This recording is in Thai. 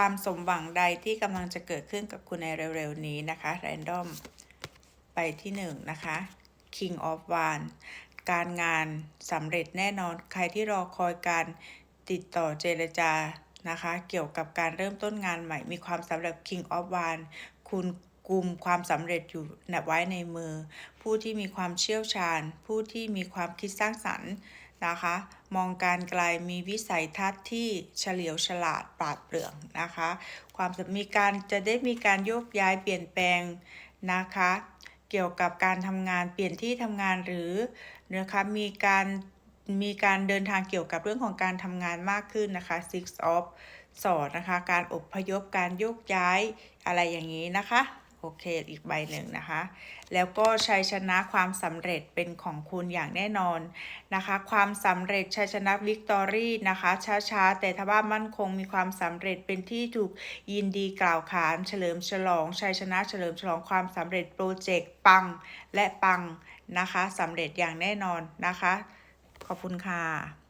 ความสมหวังใดที่กำลังจะเกิดขึ้นกับคุณในเร็วๆนี้นะคะ random ไปที่หนึ่งนะคะ King of Wands การงานสำเร็จแน่นอนใครที่รอคอยการติดต่อเจรจานะคะ เกี่ยวกับการเริ่มต้นงานใหม่มีความสำเร็จ King of Wands คุณ กุมความสำเร็จอยู่ไว้ในมือ ผู้ที่มีความเชี่ยวชาญ ผู้ที่มีความคิดสร้างสรรค์นะคะ มองการไกลมีวิสัยทัศน์ที่เฉลียวฉลาดปราดเปรื่องนะคะ ความมีการจะได้มีการโยกย้ายเปลี่ยนแปลงนะคะ เกี่ยวกับการทำงานเปลี่ยนที่ทำงานหรือนะคะมีการมีการเดินทางเกี่ยวกับเรื่องของการทำงานมากขึ้นนะคะ six of สอดนะคะ การอบพยพการโยกย้ายอะไรอย่างนี้นะคะ โอเค อีกใบหนึ่งนะคะ แล้วก็ชัยชนะความสำเร็จเป็นของคุณอย่างแน่นอนนะคะ ความสำเร็จชัยชนะวิกตอรี่นะคะ ช้าๆ แต่ถ้าว่ามั่นคงมีความสำเร็จเป็นที่ถูกยินดีกล่าวขาน เฉลิมฉลองชัยชนะเฉลิมฉลองความสำเร็จโปรเจกต์ปังและปังนะคะสำเร็จอย่างแน่นอนนะคะ ขอบคุณค่ะ